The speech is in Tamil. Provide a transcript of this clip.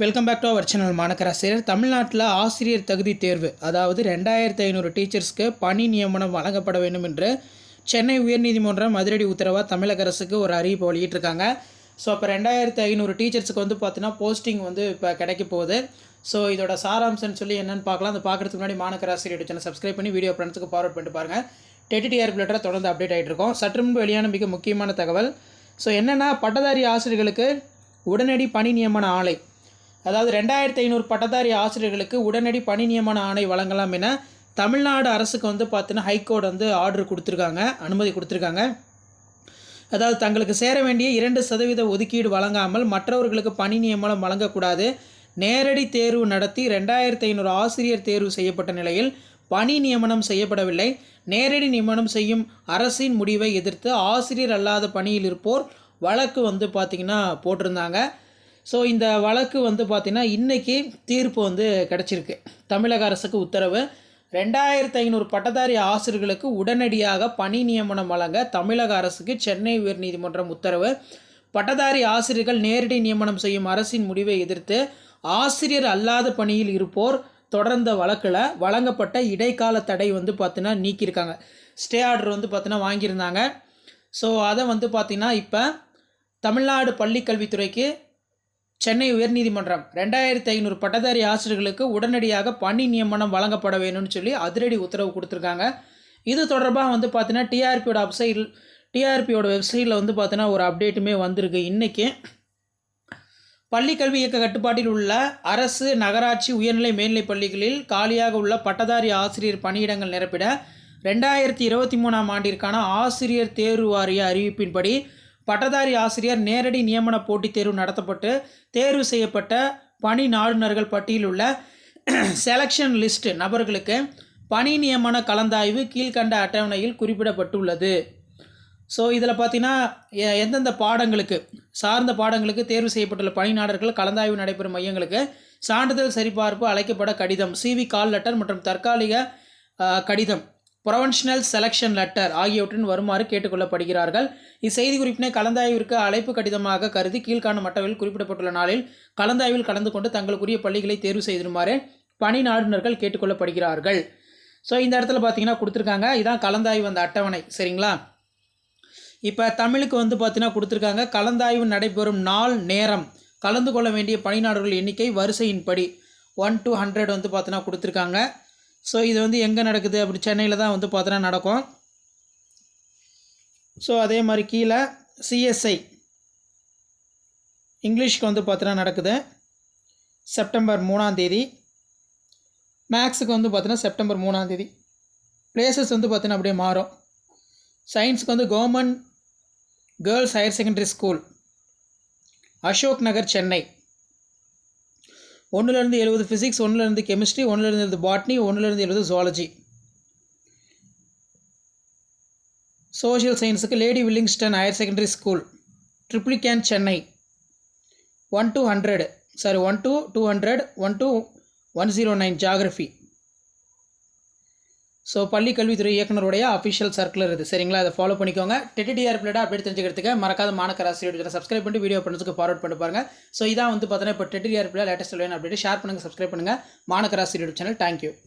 Welcome back to our channel Manakkarasiriyar தமிழ்நாட்டில் ஆசிரியர் தகுதி தேர்வு அதாவது ரெண்டாயிரத்தி ஐநூறு டீச்சர்ஸ்க்கு பணி நியமனம் வழங்கப்பட வேண்டும் என்று சென்னை உயர்நீதிமன்றம் அதிரடி உத்தரவாக தமிழக அரசுக்கு ஒரு அறிவிப்பு வெளியிட்டிருக்காங்க. ஸோ இப்போ ரெண்டாயிரத்தி ஐநூறு டீச்சர்ஸுக்கு வந்து பார்த்தீங்கன்னா போஸ்டிங் வந்து இப்போ கிடைக்க போகுது. ஸோ இதோட சாராம்சம்னு சொல்லி என்னென்னு பார்க்கலாம் அதை பார்க்குறதுக்கு முன்னாடி மாணக்கராசிரியர் சேனல் சப்ஸ்கிரைப் பண்ணி வீடியோ ஃப்ரெண்ட்ஸுக்கு ஃபார்வர்ட் பண்ணிட்டு பாருங்கள் டெட்டிடிஆர் பிளேட்டரை தொடர்ந்து அப்டேட் ஆகிட்டு இருக்கோம். சற்று முன்பு வெளியான மிக முக்கியமான தகவல். ஸோ என்னென்னா பட்டதாரி ஆசிரியர்களுக்கு உடனடி பணி நியமன ஆலை அதாவது ரெண்டாயிரத்தி ஐநூறு பட்டதாரி ஆசிரியர்களுக்கு உடனடி பணி நியமன ஆணை வழங்கலாம் என தமிழ்நாடு அரசுக்கு வந்து பார்த்தீங்கன்னா ஹைகோர்ட் வந்து ஆர்டர் கொடுத்துருக்காங்க அனுமதி கொடுத்துருக்காங்க. அதாவது தங்களுக்கு சேர வேண்டிய இரண்டு சதவீத ஒதுக்கீடு வழங்காமல் மற்றவர்களுக்கு பணி நியமனம் வழங்கக்கூடாது. நேரடி தேர்வு நடத்தி ரெண்டாயிரத்தி ஐநூறு ஆசிரியர் தேர்வு செய்யப்பட்ட நிலையில் பணி நியமனம் செய்யப்படவில்லை. நேரடி நியமனம் செய்யும் அரசின் முடிவை எதிர்த்து ஆசிரியர் அல்லாத பணியில் இருப்போர் வழக்கு வந்து பார்த்திங்கன்னா போட்டிருந்தாங்க. ஸோ இந்த வழக்கு வந்து பார்த்திங்கன்னா இன்றைக்கி தீர்ப்பு வந்து கிடச்சிருக்கு. தமிழக அரசுக்கு உத்தரவு ரெண்டாயிரத்து ஐநூறு பட்டதாரி ஆசிரியர்களுக்கு உடனடியாக பணி நியமனம் வழங்க தமிழக அரசுக்கு சென்னை உயர்நீதிமன்றம் உத்தரவு. பட்டதாரி ஆசிரியர்கள் நேரடி நியமனம் செய்யும் அரசின் முடிவை எதிர்த்து ஆசிரியர் அல்லாத பணியில் இருப்போர் தொடர்ந்த வழக்கில் வழங்கப்பட்ட இடைக்கால தடை வந்து பார்த்தினா நீக்கியிருக்காங்க. ஸ்டே ஆர்டர் வந்து பார்த்தினா வாங்கியிருந்தாங்க. ஸோ அதை வந்து பார்த்திங்கன்னா இப்போ தமிழ்நாடு பள்ளிக்கல்வித்துறைக்கு சென்னை உயர்நீதிமன்றம் ரெண்டாயிரத்தி ஐநூறு பட்டதாரி ஆசிரியர்களுக்கு உடனடியாக பணி நியமனம் வழங்கப்பட வேணும்னு சொல்லி அதிரடி உத்தரவு கொடுத்துருக்காங்க. இது தொடர்பாக வந்து பார்த்தீங்கன்னா டிஆர்பியோட வெப்சைட் டிஆர்பியோட வெப்சைட்டில் வந்து பார்த்தீங்கன்னா ஒரு அப்டேட்டுமே வந்திருக்கு. இன்றைக்கி பள்ளிக்கல்வி இயக்க கட்டுப்பாட்டில் உள்ள அரசு நகராட்சி உயர்நிலை மேல்நிலைப் பள்ளிகளில் காலியாக உள்ள பட்டதாரி ஆசிரியர் பணியிடங்கள் நிரப்பிட ரெண்டாயிரத்தி இருபத்தி மூணாம் ஆண்டிற்கான ஆசிரியர் தேர்வு வாரிய அறிவிப்பின்படி பட்டதாரி ஆசிரியர் நேரடி நியமன போட்டித் தேர்வு நடத்தப்பட்டு தேர்வு செய்யப்பட்ட பணி நாடுநர்கள் பட்டியலில் உள்ள செலக்ஷன் லிஸ்ட் நபர்களுக்கு பணி நியமன கலந்தாய்வு கீழ்கண்ட அட்டவணையில் குறிப்பிடப்பட்டுள்ளது. ஸோ இதில் பார்த்தீங்கன்னா எந்தெந்த பாடங்களுக்கு சார்ந்த பாடங்களுக்கு தேர்வு செய்யப்பட்டுள்ள பணிநாடர்கள் கலந்தாய்வு நடைபெறும் மையங்களுக்கு சான்றிதழ் சரிபார்ப்பு அழைக்கப்பட கடிதம் சிவி கால் லெட்டர் மற்றும் தற்காலிக கடிதம். ப்ரொவென்ஷனல் செலெக்ஷன் லெட்டர் ஆகியவற்றின் வருமாறு கேட்டுக்கொள்ளப்படுகிறார்கள். இச்செய்தி குறிப்பினை கலந்தாய்விற்கு அழைப்பு கடிதமாக கருதி கீழ்காணும் மட்டவில் குறிப்பிடப்பட்டுள்ள நாளில் கலந்தாய்வில் கலந்து கொண்டு தங்களுக்குரிய பள்ளிகளை தேர்வு செய்திருமாறு பணி நாடுநர்கள் கேட்டுக்கொள்ளப்படுகிறார்கள். ஸோ இந்த இடத்துல பார்த்தீங்கன்னா கொடுத்துருக்காங்க. இதான் கலந்தாய்வு அந்த அட்டவணை. சரிங்களா? இப்போ தமிழுக்கு வந்து பார்த்தீங்கன்னா கொடுத்துருக்காங்க. கலந்தாய்வு நடைபெறும் நாள் நேரம். கலந்து கொள்ள வேண்டிய பணிநாடுகள் எண்ணிக்கை வரிசையின்படி. ஒன் டு ஹண்ட்ரட் வந்து பார்த்தீங்கன்னா கொடுத்துருக்காங்க. ஸோ இது வந்து எங்கே நடக்குது? அப்படி சென்னையில் தான் வந்து பார்த்தோன்னா நடக்கும். ஸோ அதே மாதிரி கீழே சிஎஸ்ஐ இங்கிலீஷ்க்கு வந்து பார்த்தோன்னா நடக்குது. செப்டம்பர் மூணாந்தேதி மேக்ஸுக்கு வந்து பார்த்தோன்னா செப்டம்பர் மூணாந்தேதி பிளேசஸ் வந்து பார்த்தோன்னா அப்படியே மாறும். சயின்ஸுக்கு வந்து government girls higher secondary school Ashok Nagar Chennai. ஒன்றுலேருந்து எழுபது ஃபிசிக்ஸ் ஒன்றுலேருந்து கெமிஸ்ட்ரி ஒன்றுலேருந்து எழுபது பாட்னி ஒன்றுலேருந்து எழுபது zoology social சயின்ஸுக்கு Lady Willingdon higher secondary school Triplicane Chennai one two hundred sorry one two two hundred one two one zero nine geography so பள்ளி கல்வித்துறை இயக்குனருடைய அஃபிஷியல் சர்க்குலர் இது சரிங்களா? அதை ஃபாலோ பண்ணிக்கோங்க. டெட்டிடிஆர் பிளேடாக அப்டேட் தெரிஞ்சுக்கிறதுக்கு மறக்காத மாணக்கர் ஆசிரியர் சப்ஸ்கிரைப் பண்ணிட்டு வீடியோ பண்ணுறதுக்கு ஃபார்வர்ட் பண்ணி பாருங்கள் ஸோ இதான் வந்து பார்த்தீங்கன்னா இப்போ டெட்டிடிஆர் பிள்ளை லேட்டஸ்ட் வேணும் அப்டேட் ஷேர் பண்ணுங்கள் சப்ஸ்கிரைப் பண்ணுங்கள் மாணக்கர் ஆசிரியர் சேனல் தேங்க்யூ